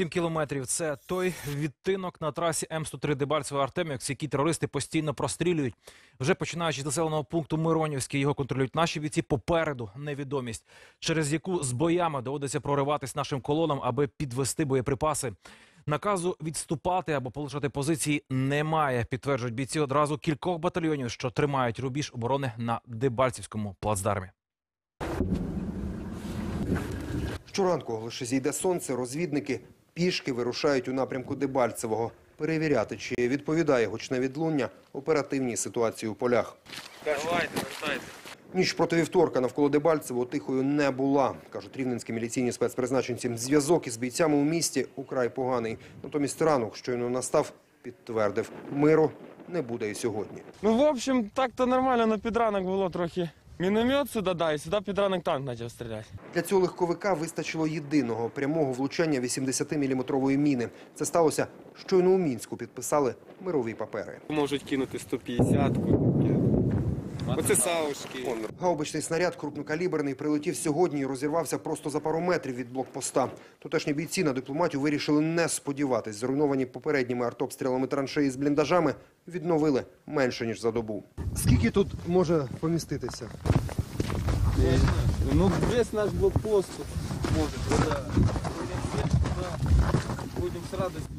7 кілометрів це той відтинок на трасі М103 Дебальцево Артемівськ, який терористи постійно прострілюють. Вже починаючи з населеного пункту Миронівський, його контролюють наші бійці. Попереду невідомість, через яку з боями доводиться прориватись нашим колонам, аби підвести боєприпаси. Наказу відступати або полишати позиції немає. Підтверджують бійці одразу кількох батальйонів, що тримають рубіж оборони на Дебальцівському плацдармі. Щоранку, лише зійде сонце, розвідники пішки вирушають у напрямку Дебальцевого перевіряти, чи відповідає гучне відлуння оперативній ситуації у полях. Давайте, вертайте. Ніч проти вівторка навколо Дебальцевого тихою не була, кажуть рівненські міліційні спецпризначенці. Зв'язок із бійцями у місті украй поганий. Натомість ранок, щойно настав, підтвердив, миру не буде і сьогодні. Ну, в общем, так-то нормально, на підранок було трохи. Міномет сюди, да, і сюди підранок танк почав стріляти. Для цього легковика вистачило єдиного прямого влучання 80-мм міни. Це сталося щойно у Мінську. Підписали мирові папери. Можуть кинути 150-ку. Оце саушки. Гаубичний снаряд крупнокаліберний прилетів сьогодні і розірвався просто за пару метрів від блокпоста. Тутешні бійці на дипломатів вирішили не сподіватись. Зруйновані попередніми артобстрілами траншеї з бліндажами відновили менше ніж за добу. Скільки тут може поміститися? Ну, весь наш блокпост може. Будемо з радістю.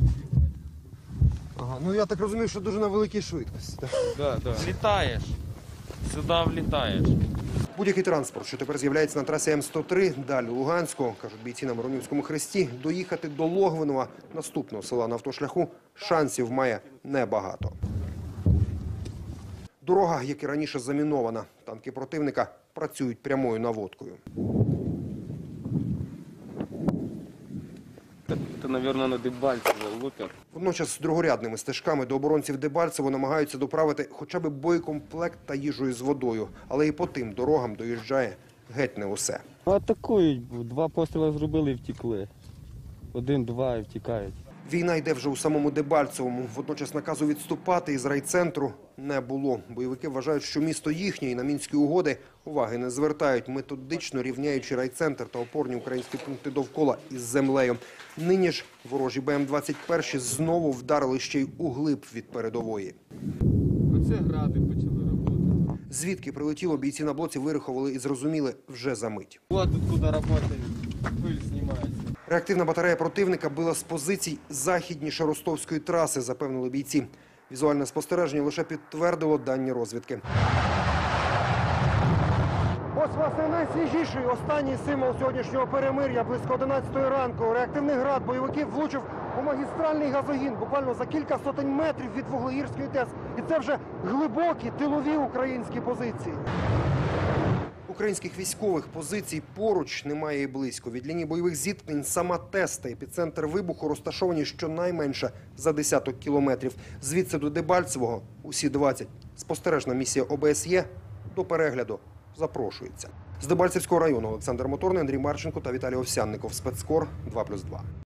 Ага, ну я так розумію, що дуже на великій швидкості. Да, да. Влітаєш. Сюди влітаєш. Будь-який транспорт, що тепер з'являється на трасі М103, далі Луганську, кажуть бійці на Миронівському хресті, доїхати до Логвинова, наступного села на автошляху, шансів має небагато. Дорога, як і раніше, замінована. Танки противника працюють прямою наводкою. Це, мабуть, на Дебальцево лупять. Водночас другорядними стежками до оборонців Дебальцево намагаються доправити хоча б боєкомплект та їжу з водою. Але і по тим дорогам доїжджає геть не усе. Атакують, два постріли зробили і втікли. Один-два і втікають. Війна йде вже у самому Дебальцевому. Водночас наказу відступати із райцентру не було. Бойовики вважають, що місто їхнє і на мінські угоди уваги не звертають, методично рівняючи райцентр та опорні українські пункти довкола із землею. Нині ж ворожі БМ-21 знову вдарили ще й углиб від передової. Оце гради почали працювати. Звідки прилетіло, бійці на блоці вирахували і зрозуміли вже за мить. Вот откуда працюють, пиль знімається. Реактивна батарея противника била з позицій західніше ростовської траси, запевнили бійці. Візуальне спостереження лише підтвердило дані розвідки. Ось власне найсвіжіший останній символ сьогоднішнього перемир'я близько 11 ранку. Реактивний град бойовиків влучив у магістральний газогін буквально за кілька сотень метрів від Вуглеїрської ТЕС. І це вже глибокі тилові українські позиції. Українських військових позицій поруч немає і близько. Від лінії бойових зіткнень сама ТЕС та епіцентр вибуху розташовані щонайменше за десяток кілометрів. Звідси до Дебальцевого усі 20. Спостережна місія ОБСЄ до перегляду запрошується. З Дебальцевського району Олександр Моторний, Андрій Марченко та Віталій Овсянников. Спецкор 2+,2.